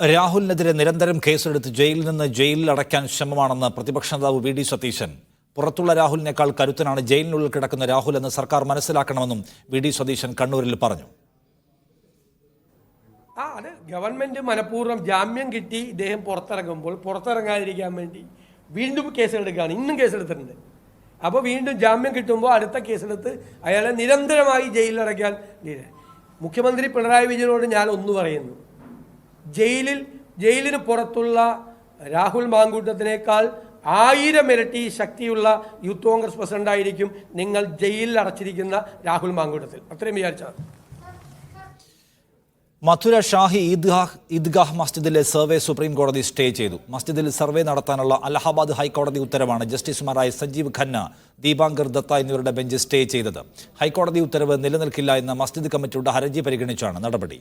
രാഹുലിനെതിരെ നിരന്തരം കേസെടുത്ത് ജയിലിൽ നിന്ന് ജയിലിൽ അടയ്ക്കാൻ ശ്രമമാണെന്ന് പ്രതിപക്ഷ നേതാവ് വി ഡി സതീശൻ. പുറത്തുള്ള രാഹുലിനേക്കാൾ കരുത്തനാണ് ജയിലിനുള്ളിൽ കിടക്കുന്ന രാഹുൽ എന്ന് സർക്കാർ മനസ്സിലാക്കണമെന്നും വി ഡി സതീശൻ കണ്ണൂരിൽ പറഞ്ഞു. ആ അത് ഗവൺമെന്റ് മനഃപൂർവം ജാമ്യം കിട്ടി ഇദ്ദേഹം പുറത്തിറങ്ങുമ്പോൾ പുറത്തിറങ്ങാതിരിക്കാൻ വേണ്ടി വീണ്ടും കേസെടുക്കുകയാണ്. ഇന്നും കേസെടുത്തിട്ടുണ്ട്. അപ്പോൾ വീണ്ടും ജാമ്യം കിട്ടുമ്പോൾ അടുത്ത കേസെടുത്ത് അയാളെ നിരന്തരമായി ജയിലിൽ അടയ്ക്കാൻ മുഖ്യമന്ത്രി പിണറായി വിജയനോട് ഞാൻ ഒന്ന് പറയുന്നു. ജയിലിൽ ജയിലിന് പുറത്തുള്ള രാഹുൽ മാങ്കൂട്ടത്തിനേക്കാൾ ആയിരം ഇരട്ടി ശക്തിയുള്ള യൂത്ത് കോൺഗ്രസ് പ്രസിഡന്റായിരിക്കും നിങ്ങൾ ജയിലിൽ അടച്ചിരിക്കുന്ന രാഹുൽ മാങ്കൂട്ടത്തിൽ. അത്രയും വിചാരിച്ചത് മധുര ഷാഹി ഈദ്ഗാഹ് ഈദ്ഗാഹ് മസ്ജിദിലെ സർവേ സുപ്രീം കോടതി സ്റ്റേ ചെയ്തു. മസ്ജിദിൽ സർവേ നടത്താനുള്ള അലഹാബാദ് ഹൈക്കോടതി ഉത്തരവാണ് ജസ്റ്റിസുമാരായ സജീവ് ഖന്ന ദീപാങ്കർ ദത്ത എന്നിവരുടെ ബെഞ്ച് സ്റ്റേ ചെയ്തത്. ഹൈക്കോടതി ഉത്തരവ് നിലനിൽക്കില്ല എന്ന മസ്ജിദ് കമ്മിറ്റിയുടെ ഹർജി പരിഗണിച്ചാണ് നടപടി.